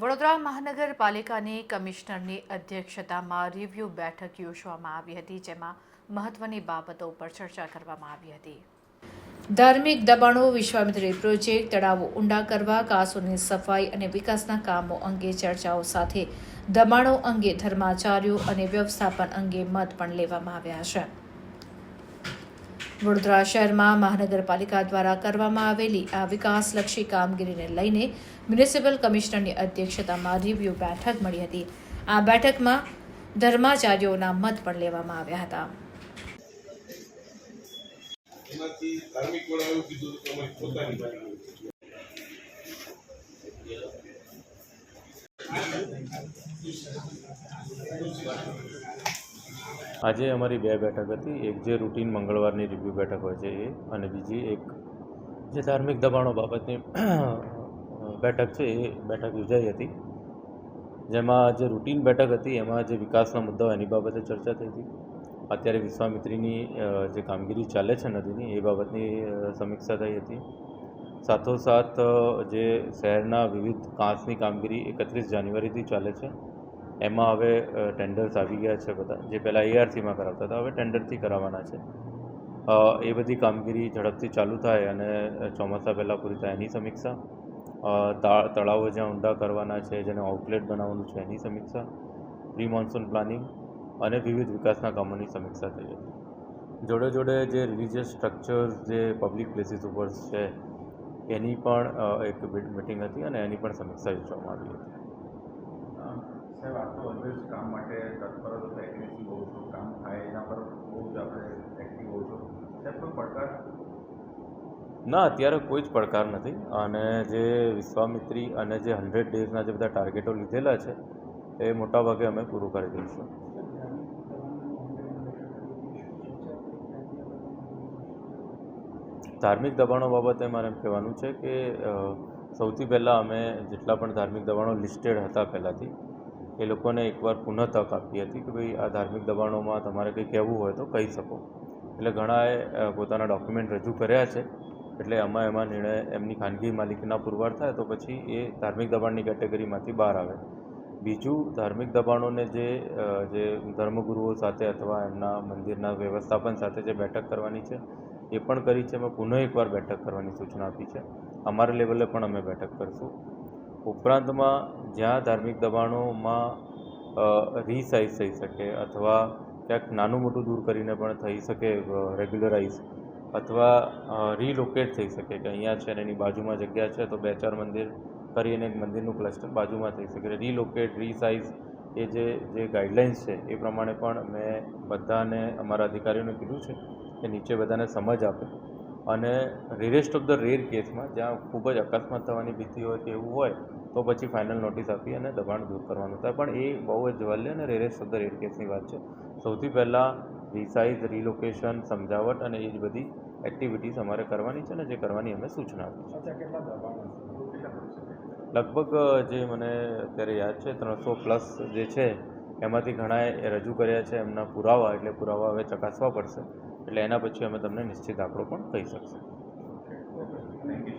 વડોદરા મહાનગરપાલિકાની કમિશનરની અધ્યક્ષતામાં રિવ્યૂ બેઠક યોજવામાં આવી હતી, જેમાં મહત્વની બાબતો પર ચર્ચા કરવામાં આવી હતી. ધાર્મિક દબાણો, વિશ્વામિત્રી પ્રોજેક્ટ, તળાવો ઊંડા કરવા, કાસોની સફાઈ અને વિકાસના કામો અંગે ચર્ચાઓ સાથે દબાણો અંગે ધર્માચાર્યો અને વ્યવસ્થાપન અંગે મત પણ લેવામાં આવ્યા છે. વડોદરા શહેરમાં મહાનગરપાલિકા દ્વારા કરવામાં આવેલી આ વિકાસલક્ષી કામગીરીને લઈને મ્યુનિસિપલ કમિશનરની અધ્યક્ષતામાં રિવ્યૂ બેઠક મળી હતી. આ બેઠકમાં ધર્માચાર્યોના મત પણ લેવામાં આવ્યા હતા. પોતાની આજે અમારી બે બેઠક હતી. એક જે રૂટીન મંગળવારની રિવ્યૂ બેઠક હોય છે એ અને બીજી એક જે ધાર્મિક દબાણો બાબતની બેઠક છે એ બેઠક યોજાઈ હતી. જેમાં જે રૂટીન બેઠક હતી એમાં જે વિકાસના મુદ્દાઓ એની બાબતે ચર્ચા થઈ હતી. અત્યારે વિશ્વામિત્રીની જે કામગીરી ચાલે છે નદીની એ બાબતની સમીક્ષા થઈ હતી. સાથોસાથ જે શહેરના વિવિધ કાંસની કામગીરી એકત્રીસ જાન્યુઆરીથી ચાલે છે. એમાં હવે ટેન્ડર્સ આવી ગયા છે બધા, જે પહેલાં એઆરસીમાં કરાવતા હતા, હવે ટેન્ડરથી કરાવવાના છે. એ બધી કામગીરી ઝડપથી ચાલુ થાય અને ચોમાસા પહેલાં પૂરી થાય એની સમીક્ષા. તળાવો જ્યાં ઊંડા કરવાના છે, જેને આઉટલેટ બનાવવાનું છે એની સમીક્ષા. પ્રી મોન્સૂન પ્લાનિંગ અને વિવિધ વિકાસના કામોની સમીક્ષા થઈ હતી. જોડે જોડે જે રિલિજિયસ સ્ટ્રક્ચર્સ જે પબ્લિક પ્લેસીસ ઉપર છે, એની પણ એક મિટિંગ હતી અને એની પણ સમીક્ષા યોજવામાં આવી હતી. સાહેબ આપ તો ઓલવેઝ કામ માટે તત્પર છો એગ્રેસિવ હોવ છો કામ થાય એના પર બહુ જ આપણે એક્ટિવ હોવ છો. સાહેબ, કોઈ પડકાર? ના, અત્યારે કોઈ જ પડકાર નથી. અને જે વિશ્વામિત્રી અને જે હંડ્રેડ ડેઝના જે બધા ટાર્ગેટો લીધેલા છે, એ મોટાભાગે અમે પૂરું કરી દઈશું. ધાર્મિક દબાણો બાબતે મારે એમ કહેવાનું છે કે સૌથી પહેલાં અમે જેટલા પણ ધાર્મિક દબાણો લિસ્ટેડ હતા પહેલાંથી એ લોકોને એકવાર પુનઃ તક આપી હતી કે ભાઈ આ ધાર્મિક દબાણોમાં તમારે કંઈ કહેવું હોય તો કહી શકો. એટલે ઘણાએ પોતાના ડોક્યુમેન્ટ રજૂ કર્યા છે. એટલે આમાં એમાં નિર્ણય, એમની ખાનગી માલિકીના પુરવાર થાય તો પછી એ ધાર્મિક દબાણની કેટેગરીમાંથી બહાર આવે. બીજું, ધાર્મિક દબાણોને જે જે ધર્મગુરુઓ સાથે અથવા એમના મંદિરના વ્યવસ્થાપન સાથે જે બેઠક કરવાની છે, એ પણ કરી છે. અમે પુનઃ એકવાર બેઠક કરવાની સૂચના આપી છે. અમારા લેવલે પણ અમે બેઠક કરશું. ઉપરાંતમાં જ્યાં ધાર્મિક દબાણોમાં રિસાઇઝ થઈ શકે અથવા ક્યાંક નાનું મોટું દૂર કરીને પણ થઈ શકે રેગ્યુલરાઇઝ અથવા રીલોકેટ થઈ શકે કે અહીંયા છે અને એની બાજુમાં જગ્યા છે તો બે ચાર મંદિર કરીને એક મંદિરનું ક્લસ્ટર બાજુમાં થઈ શકે. રીલોકેટ રીસાઇઝ એ જે જે ગાઈડલાઇન્સ છે એ પ્રમાણે પણ મેં બધાને, અમારા અધિકારીઓને કીધું છે કે નીચે બધાને સમજ આપે. અને રેરેસ્ટ ઓફ ધ રેર કેસમાં જ્યાં ખૂબ જ અકસ્માત થવાની ભીતિ હોય કે એવું હોય તો પછી ફાઇનલ નોટિસ આપી અને દબાણ દૂર કરવાનું થાય. પણ એ બહુ જ જવાલ્ય અને રેરેસ્ટ ઓફ ધ રેર કેસની વાત છે. સૌથી પહેલાં રિસાઇઝ રિલોકેશન સમજાવટ અને એ જ બધી એક્ટિવિટીઝ અમારે કરવાની છે અને જે કરવાની અમે સૂચના આપી છે. લગભગ જે મને અત્યારે યાદ છે ત્રણસો પ્લસ જે છે એમાંથી ઘણાએ રજૂ કર્યા છે એમના પુરાવા, એટલે પુરાવા હવે ચકાસવા પડશે. એટલે એના પછી અમે તમને નિશ્ચિત આંકડો પણ કહી શકશે. Okay thank you